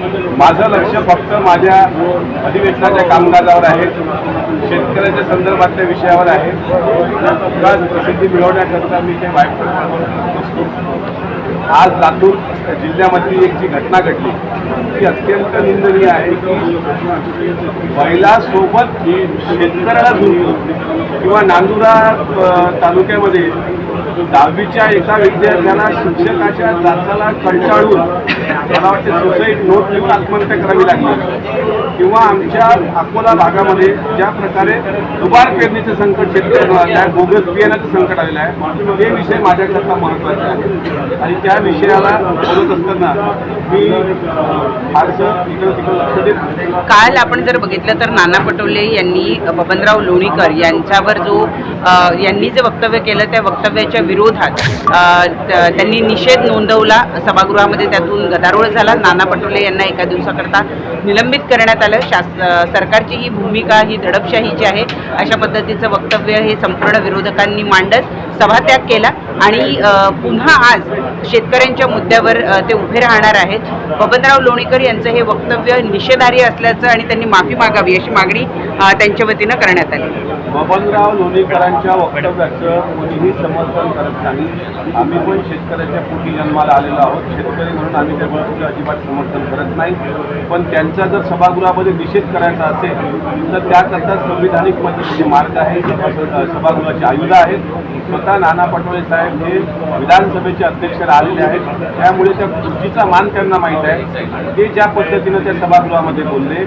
माझं लक्ष फक्त माझ्या अधिवेशनाच्या कामकाजावर आहे. शेतकऱ्याच्या संदर्भातल्या विषयावर आहे. प्रसिद्धी मिळवण्याकरता मी ते वाईट आज लातूर जिल्ह्यामधली एक जी घटना घडली ती अत्यंत निंदनीय आहे की बैलासोबत शेतकऱ्याला किंवा नांदुरा तालुक्यामध्ये दहावीच्या एका विद्यार्थ्याला शिक्षकाच्या जाचाला कंटाळून मला वाटते सुसाईड नोट लिहून आत्महत्या करावी लागली. किंवा आमच्या अकोला भागामध्ये ज्या प्रकारे दुबार पेरणीचं संकट शेतकऱ्यांना आलं बोगस बियाण्याचं संकट आलेलं आहे हे विषय माझ्याकरता महत्त्वाचे आहे आणि त्या विषयाला बोलत असताना मी फारसं इकडं तिकडं लक्ष देत काल आपण जर बघितलं तर नाना पटोले यांनी बबनराव लोणीकर यांच्यावर जो यांनी जे वक्तव्य केलं त्या वक्तव्याच्या विरोधात त्यांनी निषेध नोंदवला. सभागृहामध्ये त्यातून गदारोळ झाला. नाना पटोले यांना एका दिवसाकरता निलंबित करण्यात आलं. शास सरकारची ही भूमिका ही दडपशाहीची आहे अशा पद्धतीचं वक्तव्य हे संपूर्ण विरोधकांनी मांडत सभात्याग केला आणि पुन्हा आज शेतकऱ्यांच्या मुद्द्यावर ते उभे राहणार आहेत. बबनराव लोणीकर यांचं हे वक्तव्य निषेधार्ह असल्याचं आणि त्यांनी माफी मागावी अशी मागणी त्यांच्या वतीनं करण्यात आली. बबनराव लोणीकरांच्या वक्तव्याचं कोणीही समर्थन करत नाही. आम्ही पण शेतकऱ्याच्या पोटी जन्माला आलेलो आहोत. शेतकरी म्हणून आम्ही त्या गोष्टीचं अजिबात समर्थन करत नाही. पण त्यांचा जर सभागृहामध्ये निषेध करायचा असेल तर त्याकरता संविधानिक पद्धतीचे मार्ग आहे सभागृहाचे आयुध आहेत. स्वतः नाना पटोले साहेब हे विधानसभेचे अध्यक्ष राहिलेले आहेत. त्यामुळे त्या खुर्चीचा मान त्यांना माहीत आहे. ते ज्या पद्धतीनं त्या सभागृहामध्ये बोलले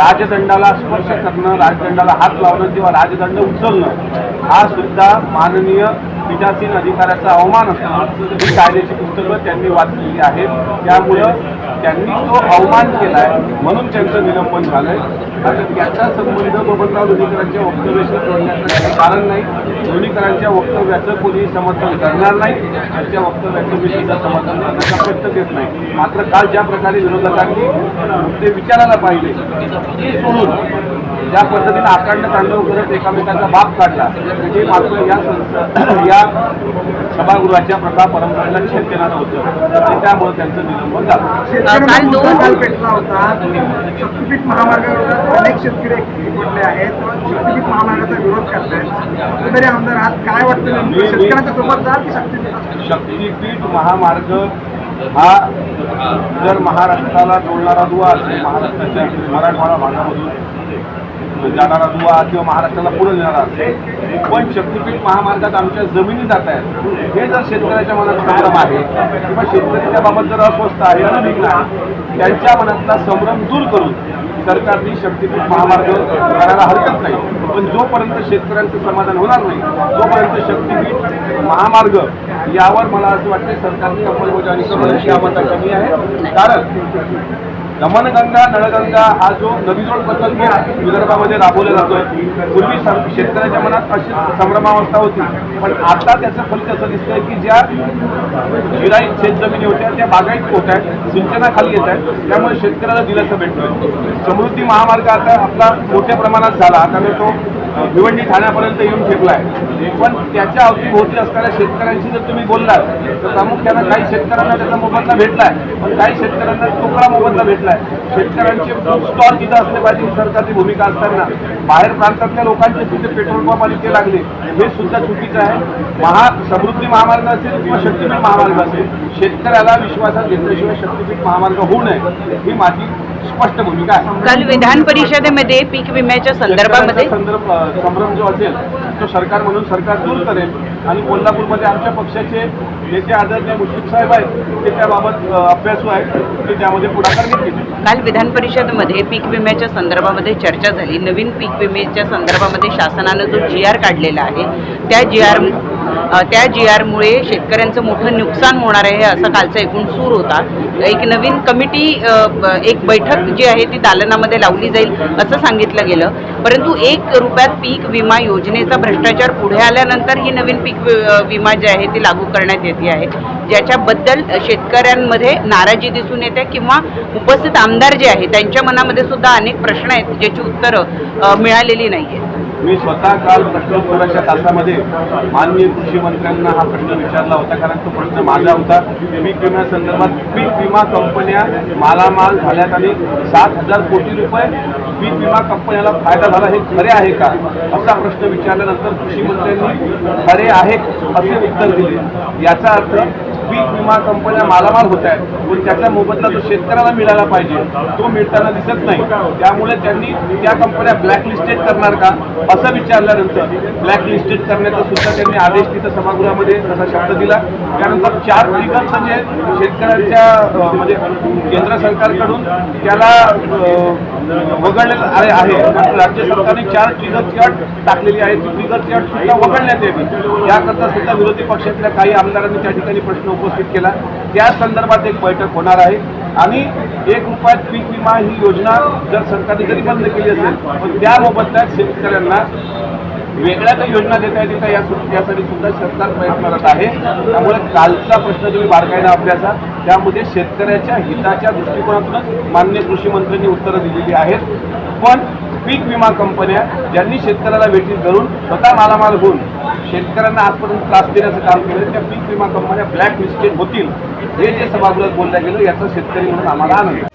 राजदंडाला स्पर्श करणं राजदंडाला हात लावणं किंवा राजदंड उचलणं हा सुद्धा माननीय पीठासीन अधिकाऱ्याचा अवमान असणं ही कायद्याची पुस्तकं त्यांनी वाचलेली आहेत. त्यामुळं त्यांनी तो अवमान केलाय म्हणून त्यांचं निलंबन झालंय. आता त्याचा संबंध बबनराव लोणीकरांच्या वक्तव्याशी जोडण्याचं कारण नाही. लोणीकरांच्या वक्तव्याचं कोणी समर्थन करणार नाही. त्यांच्या वक्तव्याचं मी सुद्धा समर्थन करण्याचा प्रयत्न घेत नाही. मात्र काल ज्या प्रकारे विरोधकांनी ते विचारायला पाहिजे ते सोडून ज्या पद्धतीने आकांड तांडव करत एकामेकांचा बाप काढला ते मात्र या संस्था या सभागृहाच्या प्रथा परंपरेला छेद देणारं होतं आणि त्यामुळे त्यांचं निलंबन झालं. काल दोन- काल पेटला होता. शक्तीपीठ महामार्गाविरोधात अनेक शेतकरी एकवटले आहेत. शक्तीपीठ महामार्गाचा विरोध करतायत. कुठेतरी आमदार आहात काय वाटतं शेतकऱ्यांच्या सोबत जाल की शक्तीपीठ? शक्तीपीठ महामार्ग हा जर महाराष्ट्राला जोडणारा दुवा असेल महाराष्ट्राच्या मराठवाडा भागामधून जाणारा दुवा किंवा महाराष्ट्राला पुढे नेणारा असेल पण शक्तीपीठ महामार्गात आमच्या जमिनी जात आहेत हे जर शेतकऱ्याच्या मनात संभ्रम आहे किंवा शेतकऱ्याच्या बाबत जर अस्वस्थ आहे अनभिज्ञ आहे त्यांच्या मनातला संभ्रम दूर करून सरकारने शक्तीपीठ महामार्ग करायला हरकत नाही. पण जोपर्यंत शेतकऱ्यांचं समाधान होणार नाही तोपर्यंत शक्तीपीठ महामार्ग यावर मला असं वाटतं सरकारने अंमलबजावणी करून क्षमता कमी आहे. कारण नमनगंगा नळगंगा हा जो नदीजोड प्रकल्प विदर्भामध्ये राबवला जातोय. पूर्वी शेतकऱ्याच्या मनात अशी संभ्रमावस्था होती. पण आता त्याचं फलित असं दिसतंय की ज्या जिराईत शेतजमिनी होत्या त्या बागायत होत आहेत सिंचनाखाली येत आहेत त्यामुळे शेतकऱ्याला दिलासा भेटतोय. समृद्धी महामार्ग आता आपला मोठ्या प्रमाणात झाला. त्यामुळे मी तो भिवंडी ठाण्यापर्यंत येऊन ठेपलाय पण त्याच्या अवतीभोवती असणाऱ्या शेतकऱ्यांशी जर तुम्ही बोललात तर प्रामुख्यानं काही शेतकऱ्यांना त्याचा मोबदला भेटलाय. पण काही शेतकऱ्यांना तुकडा मोबदला भेटलाय शेतकऱ्यांचे स्टॉल तिथं असले पाहिजे सरकारची भूमिका असताना. बाहेर प्रांतातल्या लोकांचे तिथे पेट्रोल पंप आणि ते लागले. हे सुद्धा चुकीचं आहे. महा समृद्धी महामार्ग असेल किंवा शक्तीपीठ महामार्ग असेल शेतकऱ्याला विश्वासात घेतल्याशिवाय शक्तीपीठ महामार्ग होऊ नये. ही माझी स्पष्ट भूमिका आहे. काल विधान परिषदेमध्ये पीक विम्याच्या संदर्भामध्ये संदर्भ संभ्रम जो असेल तो सरकार म्हणून सरकार दूर करेल आणि कोल्हापूरमध्ये आमच्या पक्षाचे नेते आदरणीय मुश्रीफ साहेब आहेत ते त्याबाबत अभ्यासू आहेत ते त्यामध्ये पुढाकार घेतील. काल विधान परिषदेमध्ये पीक विम्याच्या संदर्भामध्ये चर्चा झाली. नवीन पीक विम्याच्या संदर्भामध्ये शासनानं जो जी आर काढलेला आहे त्या जी आर त्या जी आरमुळे शेतकऱ्यांचं मोठं नुकसान होणार आहे असं कालचा एकूण सूर होता. एक नवीन कमिटी एक बैठक जी आहे ती दालनामध्ये लावली जाईल असं सांगितलं गेलं. परंतु एक रुपयात पीक विमा योजनेचा भ्रष्टाचार पुढे आल्यानंतर ही नवीन पीक वि- विमा जी आहे ती लागू करण्यात येते आहे. ज्याच्याबद्दल शेतकऱ्यांमध्ये नाराजी दिसून येते किंवा उपस्थित आमदार जे आहे त्यांच्या मनामध्ये सुद्धा अनेक प्रश्न आहेत ज्याची उत्तरं मिळालेली नाही आहेत मी स्वतः काल प्रश्नोत्तराच्या तासामध्ये माननीय कृषी मंत्र्यांना हा प्रश्न विचारला होता कारण तो प्रश्न माझा होता. पीक विम्यासंदर्भात पीक विमा कंपन्या मालामाल झाल्यात आणि सात हजार कोटी रुपये पीक विमा कंपन्याला फायदा झाला हे खरे आहे का? असा प्रश्न विचारल्यानंतर कृषी मंत्र्यांनी खरे आहे असे उत्तर दिले. याचा अर्थ पीक विमा कंपन्या मालामाल होत आहेत. पण त्याचा मोबदला जो शेतकऱ्याला मिळाला पाहिजे. तो मिळताना दिसत नाही. त्यामुळे त्यांनी त्या कंपन्या ब्लॅकलिस्टेड करणार का? असं विचारल्यानंतर ब्लॅकलिस्टेड करण्याचा सुद्धा त्यांनी आदेश तिथं सभागृहामध्ये तसा शब्द दिला. त्यानंतर चार ट्रिगर्स जे शेतकऱ्यांच्या म्हणजे केंद्र सरकारकडून त्याला वगळलेलं आहे आहे. पण राज्य सरकारने चार ट्रिगरची अट टाकलेली आहे ती ट्रिगरची अट सुद्धा वगळण्यात यावी. याकरता सुद्धा विरोधी पक्षातल्या काही आमदारांनी त्या ठिकाणी प्रश्न उपस्थित केला. त्या संदर्भात एक बैठक होणार आहे. आणि एक रुपयात पीक विमा ही योजना जर सरकारने जरी बंद केली असेल पण त्या मोबदल्यात शेतकऱ्यांना वेगळ्या काही योजना देता येतील का यासाठी सुद्धा सरकार प्रयत्नरत आहे. त्यामुळे कालचा प्रश्न तुम्ही बारकाईनं अभ्यासा त्यामध्ये शेतकऱ्याच्या हिताच्या दृष्टिकोनातूनच मान्य कृषी मंत्र्यांनी उत्तरं दिलेली आहेत. पण पीक विमा कंपन्या ज्यांनी शेतकऱ्याला वेटीत धरून स्वतः मालामाल होऊन शेतकऱ्यांना आजपर्यंत त्रास देण्याचं काम केलं त्या पीक विमा कंपन्या ब्लॅक लिस्टेड होतील हे जे सभागृहात बोलल्या गेलं याचा शेतकरी म्हणून आम्हाला आनंद आहे.